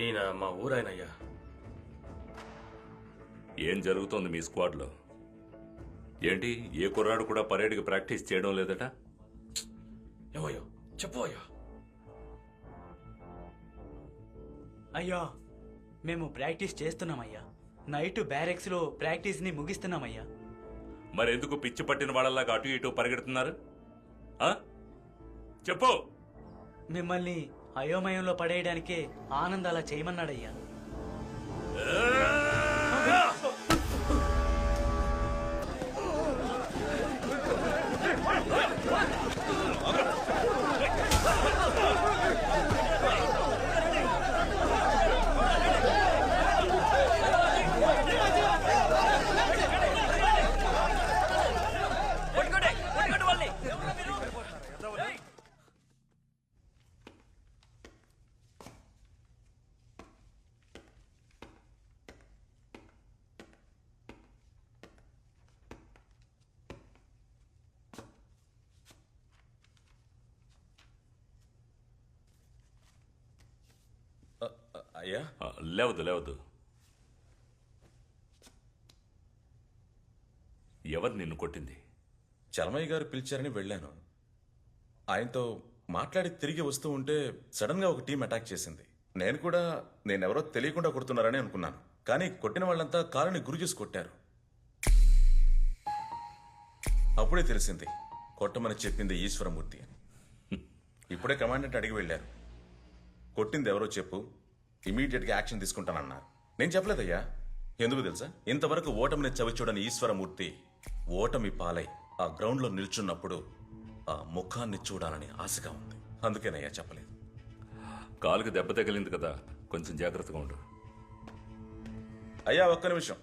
ఈయన మా ఊరాయనయ్యా ఏం జరుగుతోంది మీ స్క్వాడ్లో? ఏంటి ఏ కుర్రాడు కూడా పరేడ్కి ప్రాక్టీస్ చేయడం లేదట? ఏమయ్యో చెప్పు అయ్యా. అయ్యా మేము ప్రాక్టీస్ చేస్తున్నామయ్యా. నైట్ బ్యారెక్స్లో ప్రాక్టీస్ని ముగిస్తున్నామయ్యా. మరెందుకు పిచ్చి పట్టిన వాళ్ళలాగా అటు ఇటు పరిగెడుతున్నారు? ఆ? చెప్పు. మిమ్మల్ని అయోమయంలో పడేయడానికే ఆనంద్ అలా చేయమన్నాడయ్యా. అయ్యా ఆ, లేవదు లేవదు ఎవరు నిన్ను కొట్టింది? చలమయ్య గారు పిలిచారని వెళ్ళాను. ఆయనతో మాట్లాడి తిరిగి వస్తూ ఉంటే సడన్గా ఒక టీం అటాక్ చేసింది. నేను కూడా నేనెవరో తెలియకుండా కొడుతున్నారని అనుకున్నాను. కానీ కొట్టిన వాళ్ళంతా కారుని గురి చేసి కొట్టారు. అప్పుడే తెలిసింది కొట్టమని చెప్పింది ఈశ్వరమూర్తి అని. ఇప్పుడే కమాండెంట్ అడిగి వెళ్ళారు. కొట్టింది ఎవరో చెప్పు. ఇమీడియట్గా యాక్షన్ తీసుకుంటానన్నారు. నేను చెప్పలేదయ్యా. ఎందుకు తెలుసా? ఇంతవరకు ఓటమిని చవిచూడని ఈశ్వరమూర్తి ఓటమి పాలై ఆ గ్రౌండ్లో నిల్చున్నప్పుడు ఆ ముఖాన్ని చూడాలని ఆశగా ఉంది. అందుకేనయ్యా చెప్పలేదు. కాలుకి దెబ్బ తగిలింది కదా. కొంచెం జాగ్రత్తగా ఉండు. అయ్యా ఒక్క నిమిషం.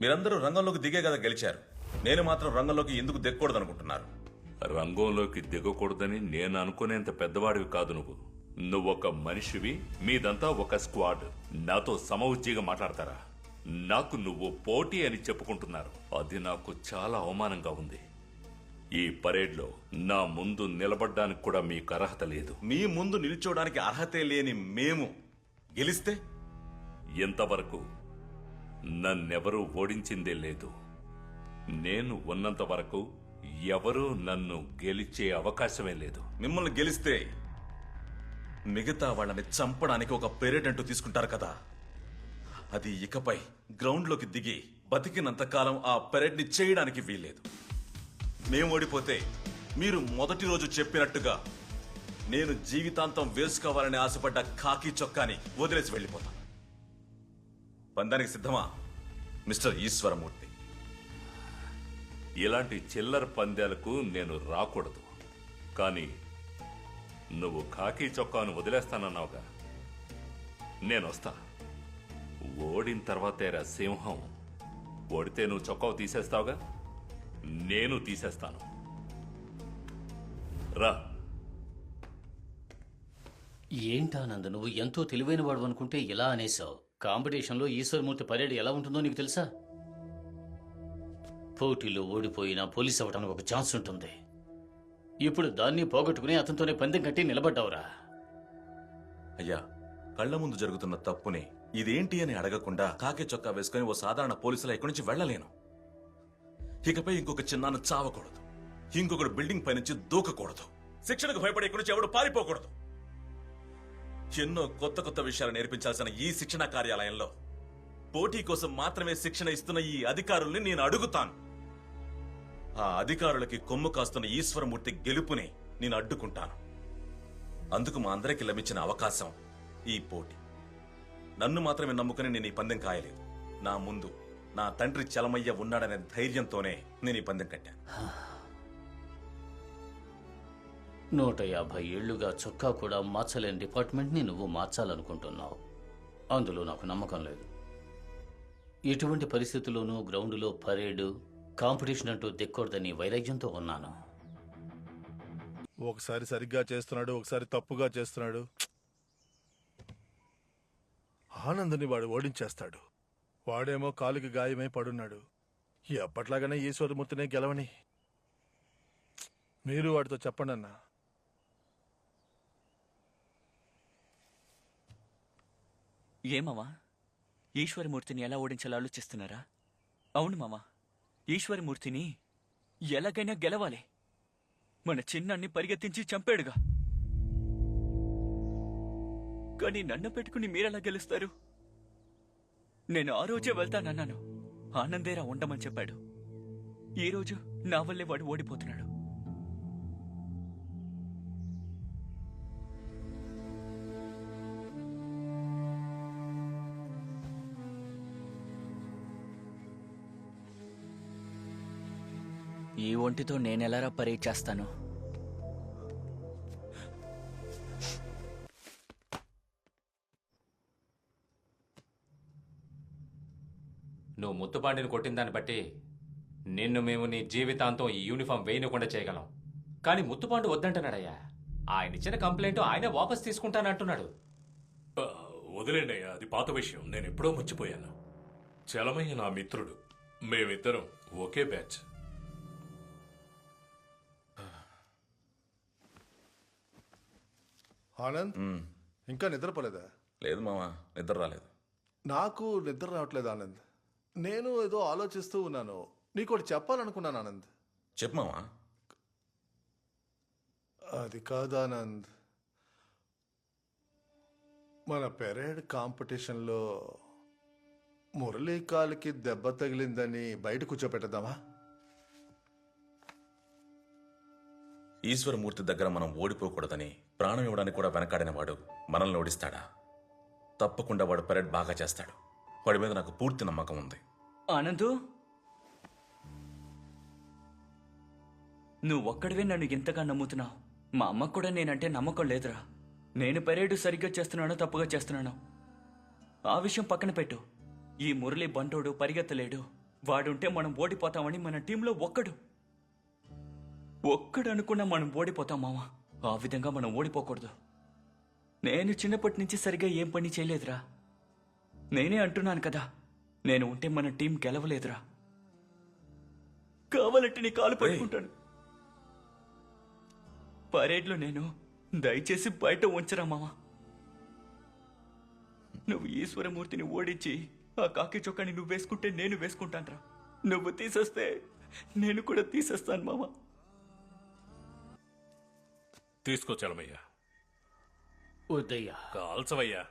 మీరందరూ రంగంలోకి దిగే కదా గెలిచారు. నేను మాత్రం రంగంలోకి ఎందుకు దిగకూడదు అనుకుంటున్నారు రంగంలోకి దిగకూడదని నేను అనుకునేంత పెద్దవాడివి కాదు నువ్వు. నువ్వొక మనిషివి మీదంతా ఒక స్క్వాడ్. నాతో సమవుజ్జిగా మాట్లాడతారా? నాకు నువ్వు పోటీ అని చెప్పుకుంటున్నారు. అది నాకు చాలా అవమానంగా ఉంది. ఈ పరేడ్లో నా ముందు నిలబడ్డానికి కూడా మీకు అర్హత లేదు. మీ ముందు నిల్చోవడానికి అర్హతే లేని మేము గెలిస్తే? ఇంతవరకు నన్నెవరూ ఓడించిందే లేదు. నేను ఉన్నంత వరకు ఎవరూ నన్ను గెలిచే అవకాశమే లేదు. మిమ్మల్ని గెలిస్తే మిగతా వాళ్ళని చంపడానికి ఒక పెరేడ్ అంటూ తీసుకుంటారు కదా. అది ఇకపై గ్రౌండ్లోకి దిగి బతికినంత కాలం ఆ పెరేడ్ని చేయడానికి వీల్లేదు. మేము ఓడిపోతే మీరు మొదటి రోజు చెప్పినట్టుగా నేను జీవితాంతం వేసుకోవాలని ఆశపడ్డ కాకి చొక్కాని వదిలేసి వెళ్ళిపోతాను పందానికి సిద్ధమా? మిస్టర్ ఈశ్వరమూర్తి. ఇలాంటి చిల్లర పందాలకు నేను రాకూడదు. కానీ నువ్వు కాకి చొక్కాను వదిలేస్తానన్నావుగా. నేను వస్తా. ఓడిన తర్వాతేరా సింహం. ఓడితే నువ్వు చొక్కావు తీసేస్తావుగా? నేను తీసేస్తాను. రా. ఏంటానంద నువ్వు ఎంతో తెలివైన వాడు అనుకుంటే ఇలా అనేసావు కాంపిటీషన్లో ఈశ్వరమూర్తి పరేడ్ ఎలా ఉంటుందో నీకు తెలుసా? పోటీలో ఓడిపోయినా పోలీస్ అవ్వడానికి ఒక ఛాన్స్ ఉంటుంది. ఇప్పుడు దాన్ని పోగొట్టుకుని అతనితోనే పందెం కట్టి నిలబడ్డావురా. అయ్యా కళ్ళ ముందు జరుగుతున్న తప్పుని ఇదేంటి అని అడగకుండా కాకి చొక్కా వేసుకుని ఓ సాధారణ పోలీసులా ఇక్కడి నుంచి వెళ్ళలేను. ఇకపై ఇంకొక చిన్నాన్న చావకూడదు. ఇంకొకడు బిల్డింగ్ పైనుంచి దూకకూడదు. శిక్షణకు భయపడే ఇక్కడి నుంచి ఎవడు పారిపోకూడదు. ఎన్నో కొత్త కొత్త విషయాలు నేర్పించాల్సిన ఈ శిక్షణ కార్యాలయంలో పోటీ కోసం మాత్రమే శిక్షణ ఇస్తున్న ఈ అధికారుల్ని నేను అడుగుతాను. ఆ అధికారులకి కొమ్ము కాస్తున్న ఈశ్వరమూర్తి గెలుపుని నేను అడ్డుకుంటాను. అందుకు మా అందరికి లభించిన అవకాశం ఈ పోటీ. నన్ను మాత్రమే నమ్ముకుని నేను ఈ పందెం కాయలేదు. నా ముందు నా తండ్రి చలమయ్య ఉన్నాడనే ధైర్యంతోనే నేను ఈ పందెం కట్టాను. నూట యాభై ఏళ్ళుగా చొక్కా కూడా మార్చలేని డిపార్ట్మెంట్ని నువ్వు మార్చాలనుకుంటున్నావు. అందులో నాకు నమ్మకం లేదు. ఎటువంటి పరిస్థితుల్లోనూ గ్రౌండ్లో పరేడు కాంపిటీషన్ అంటూ దిక్కూడదని వైరాగ్యంతో ఉన్నాను. ఒకసారి సరిగ్గా చేస్తున్నాడు ఒకసారి తప్పుగా చేస్తున్నాడు. ఆనందని వాడు ఓడించేస్తాడు. వాడేమో కాలుకి గాయమై పడున్నాడు. ఎప్పట్లాగానే ఈశ్వరమూర్తినే గెలవని. మీరు వాడితో చెప్పండి అన్నా ఏమమ్మా ఈశ్వరమూర్తిని ఎలా ఓడించాలో ఆలోచిస్తున్నారా? అవును మామా. ఈశ్వరమూర్తిని ఎలాగైనా గెలవాలి. మన చిన్నాన్ని పరిగెత్తించి చంపాడుగా. కానీ నన్ను పెట్టుకుని మీరెలా గెలుస్తారు? నేను ఆ రోజే వెళ్తానన్నాను. ఆనందేరా ఉండమని చెప్పాడు. ఈ రోజు నా వల్లే వాడు ఓడిపోతున్నాడు. ఈ ఒంటితో నేనెలారా పరీక్ష చేస్తాను? నువ్వు ముత్తుపాండిని కొట్టిన దాన్ని బట్టి నిన్ను మేము నీ జీవితాంతం ఈ యూనిఫామ్ వేయనకుండా చేయగలం. కానీ ముత్తుపాండు వద్దంటున్నాడయ్యా. ఆయన ఇచ్చిన కంప్లైంట్ ఆయనే వాపస్ తీసుకుంటానంటున్నాడు. వదిలేండి అయ్యా అది పాత విషయం. నేను ఎప్పుడో మర్చిపోయాను. చలమయ్య నా మిత్రుడు. మేమిద్దరం ఒకే బ్యాచ్. ఆనంద్ ఇంకా నిద్రపోలేదా? లేదు మావా నిద్ర రాలేదు. నాకు నిద్ర రావట్లేదు ఆనంద్. నేను ఏదో ఆలోచిస్తూ ఉన్నాను. నీకు ఒకటి చెప్పాలనుకున్నాను ఆనంద్. చెప్పు మావా అది కాదు ఆనంద్. మన పెరేడ్ కాంపిటీషన్లో మురళీ కాలికి దెబ్బ తగిలిందని బయట కూర్చోపెట్టదామా ఈశ్వరమూర్తి దగ్గర మనం ఓడిపోకూడదని ప్రాణం ఇవ్వడానికి కూడా వెనకాడిన వాడు మనల్ని ఓడిస్తాడా? తప్పకుండా వాడు పెరడ్ బాగా చేస్తాడు. వాడి మీద నాకు పూర్తి నమ్మకం ఉంది. ఆనందు? నువ్వు ఒక్కడివే నన్ను ఎంతగా నమ్ముతున్నావు. మా అమ్మకు కూడా నేనంటే నమ్మకం లేదురా. నేను పెరేడు సరిగ్గా చేస్తున్నానో తప్పుగా చేస్తున్నాను. ఆ విషయం పక్కన పెట్టు. ఈ మురళి బంటోడు పరిగెత్తలేడు. వాడుంటే మనం ఓడిపోతామని మన టీంలో ఒక్కడు. ఒక్కడు అనుకున్నా మనం ఓడిపోతాం మావా ఆ విధంగా మనం ఓడిపోకూడదు. నేను చిన్నప్పటి నుంచి సరిగ్గా ఏం పని చేయలేదురా. నేనే అంటున్నాను కదా నేను ఉంటే మన టీం గెలవలేదురా. కావాలంటే నీ కాలు పట్టుకుంటాను. పరేడ్లో నేను దయచేసి బయట ఉంచరా మామ. నువ్వు ఈశ్వరమూర్తిని ఓడించి ఆ కాకి చొక్కాని నువ్వు వేసుకుంటే నేను వేసుకుంటానురా. నువ్వు తీసేస్తే నేను కూడా తీసేస్తాను మామ. తీసుకో చలమయ్య వద్దయ్యా. కాల్చవయ్యా.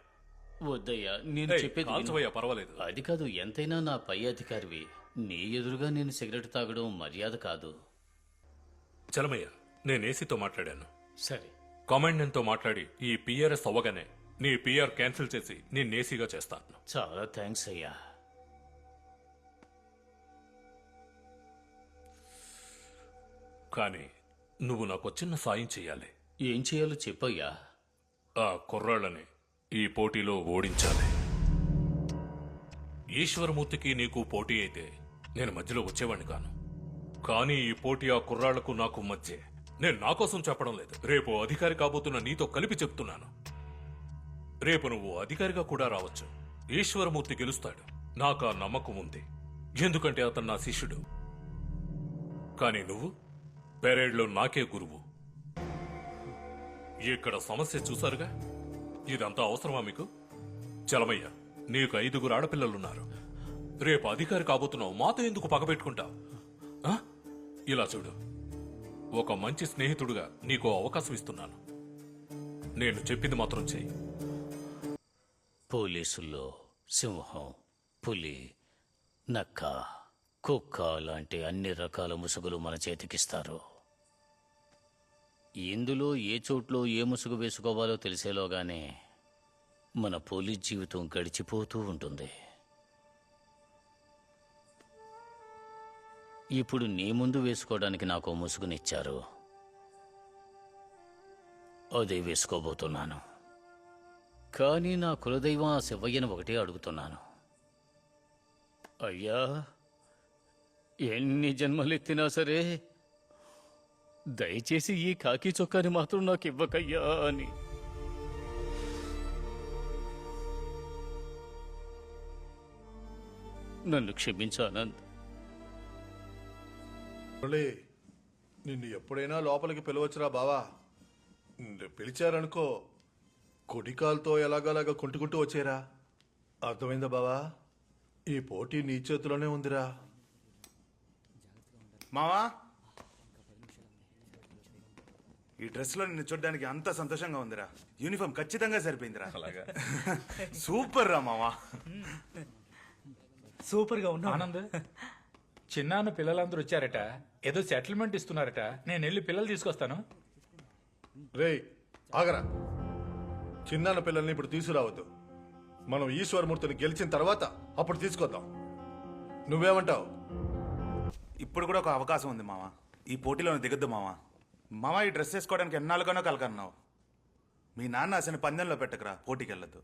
వద్దయ్యా నేను ఏయ్, చెప్పేది విను. కాల్చవయ్యా పర్వాలేదు. అది కాదు ఎంతైనా నా పై అధికారివి. నీ ఎదురుగా నేను సిగరెట్ తాగడం మర్యాద కాదు. చలమయ్య నేను ఏసీతో మాట్లాడాను. సరే. కామాండెంట్తో మాట్లాడి ఈ పిఆర్ఎస్ అవ్వగానే నీ పిఆర్ క్యాన్సిల్ చేసి నేను ఏసీగా చేస్తాను. చాలా థ్యాంక్స్ అయ్యా. కానీ నువ్వు నాకు చిన్న సాయం చేయాలి ఏం చేయాలో చెప్పయ్యా. ఆ కుర్రాళ్ళని ఈ పోటీలో ఓడించాలి. ఈశ్వరమూర్తికి నీకు పోటీ అయితే నేను మధ్యలో వచ్చేవాడిని కాను. కానీ ఈ పోటీ ఆ కుర్రాళ్ళకు నాకు మధ్య. నేను నా కోసం చెప్పడం లేదు. రేపు అధికారి కాబోతున్న నీతో కలిపి చెప్తున్నాను. రేపు నువ్వు అధికారిగా కూడా రావచ్చు. ఈశ్వరమూర్తి గెలుస్తాడు. నాకు ఆ నమ్మకం ఉంది. ఎందుకంటే అతను నా శిష్యుడు. కానీ నువ్వు పెరేడ్లో నాకే గురువు. ఇక్కడ సమస్య చూసారుగా ఇదంతా అవసరమా మీకు? చలమయ్య నీకు ఐదుగురు ఆడపిల్లలున్నారు. రేపు అధికారి కాబోతున్నావు మాతో ఎందుకు పగబెట్టుకుంటావు ఆ? ఇలా చూడు. ఒక మంచి స్నేహితుడుగా నీకు అవకాశం ఇస్తున్నాను. నేను చెప్పింది మాత్రం చెయ్యి. పోలీసుల్లో సింహం పులి నక్క కుక్క లాంటి అన్ని రకాల ముసుగులు మన చేతికిస్తారు. ఎందులో ఏ చోట్లో ఏ ముసుగు వేసుకోవాలో తెలిసేలోగానే మన పోలీస్ జీవితం గడిచిపోతూ ఉంటుంది. ఇప్పుడు నీ ముందు వేసుకోవడానికి నాకు ఓ ముసుగునిచ్చారు. అదే వేసుకోబోతున్నాను. కానీ నా కులదైవం ఆ శివయ్యను ఒకటే అడుగుతున్నాను. అయ్యా ఎన్ని జన్మలెత్తినా సరే దయచేసి ఈ కాకి చొక్కాని మాత్రం నాకు ఇవ్వకయ్యా అని. నన్ను క్షమించు ఆనంద్ మురళి నిన్ను ఎప్పుడైనా లోపలికి పిలవచ్చురా బావా. నిన్ను పిలిచారనుకో కుడికాలతో ఎలాగలాగా కొట్టుకుంటూ వచ్చేరా. అర్థమైందా బావా? ఈ పోటీ నీ చేతిలోనే ఉందిరా. మావా ఈ డ్రెస్లో నిన్ను చూడడానికి అంత సంతోషంగా ఉందిరా. యూనిఫామ్ ఖచ్చితంగా సరిపోయిందిరా. సూపర్ రా మావా. సూపర్గా ఉన్నా ఆనంద్ చిన్నాన్న పిల్లలందరూ వచ్చారట. ఏదో సెటిల్మెంట్ ఇస్తున్నారట. నేను వెళ్ళి పిల్లలు తీసుకొస్తాను. రేయ్ ఆగరా. చిన్నాన్న పిల్లల్ని ఇప్పుడు తీసుకురావద్దు. మనం ఈశ్వరమూర్తిని గెలిచిన తర్వాత అప్పుడు తీసుకొద్దాం. నువ్వేమంటావు? ఇప్పుడు కూడా ఒక అవకాశం ఉంది మావా. ఈ పోటీలో దిగద్దు మావా. మామ ఈ డ్రెస్ వేసుకోవడానికి ఎన్నాళ్ళుగానో కలకన్నావు మీ నాన్న అసలు పందెంలో పెట్టకరా పోటీకి వెళ్ళొద్దు